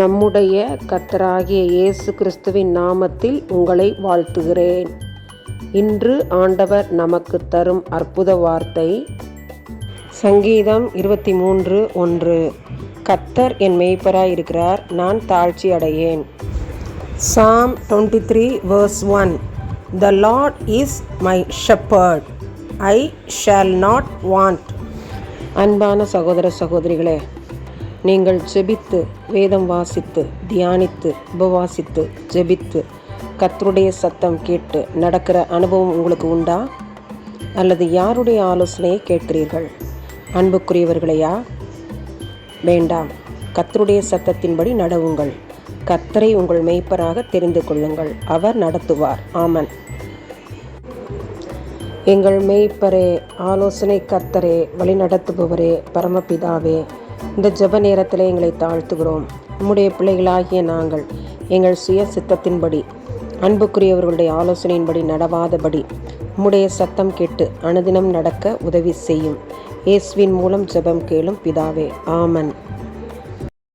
நம்முடைய கத்தராகிய இயேசு கிறிஸ்துவின் நாமத்தில் உங்களை வாழ்த்துகிறேன். இன்று ஆண்டவர் நமக்கு தரும் அற்புத வார்த்தை சங்கீதம் இருபத்தி மூன்று ஒன்று. கத்தர் என் மெய்ப்பராய் இருக்கிறார் நான் தாழ்ச்சி அடையேன். Psalm twenty three verse one the lord is my shepherd I shall not want அன்பான சகோதர சகோதரிகளே நீங்கள் ஜெபித்து வேதம் வாசித்து தியானித்து உபவாசித்து ஜெபித்து கத்தருடைய சத்தம் கேட்டு நடக்கிற அனுபவம் உங்களுக்கு உண்டா? அல்லது யாருடைய ஆலோசனையை கேட்கிறீர்கள்? அன்புக்குரியவர்களையா வேண்டாம். கத்தருடைய சத்தத்தின்படி நடவுங்கள். கர்த்தரை உங்கள் மெய்ப்பராக தெரிந்து கொள்ளுங்கள். அவர் நடத்துவார். ஆமன். எங்கள் மெய்ப்பரே ஆலோசனை கத்தரே வழிநடத்துபவரே பரமபிதாவே இந்த ஜெப நேரத்தில் எங்களை தாழ்த்துகிறோம். நம்முடைய பிள்ளைகளாகிய நாங்கள் எங்கள் சுய சித்தத்தின்படி அன்புக்குரியவர்களுடைய ஆலோசனையின்படி நடவாதபடி உம்முடைய சத்தம் கேட்டு அனுதினம் நடக்க உதவி செய்யும். இயேசுவின் மூலம் ஜெபம் கேளும் பிதாவே ஆமன்.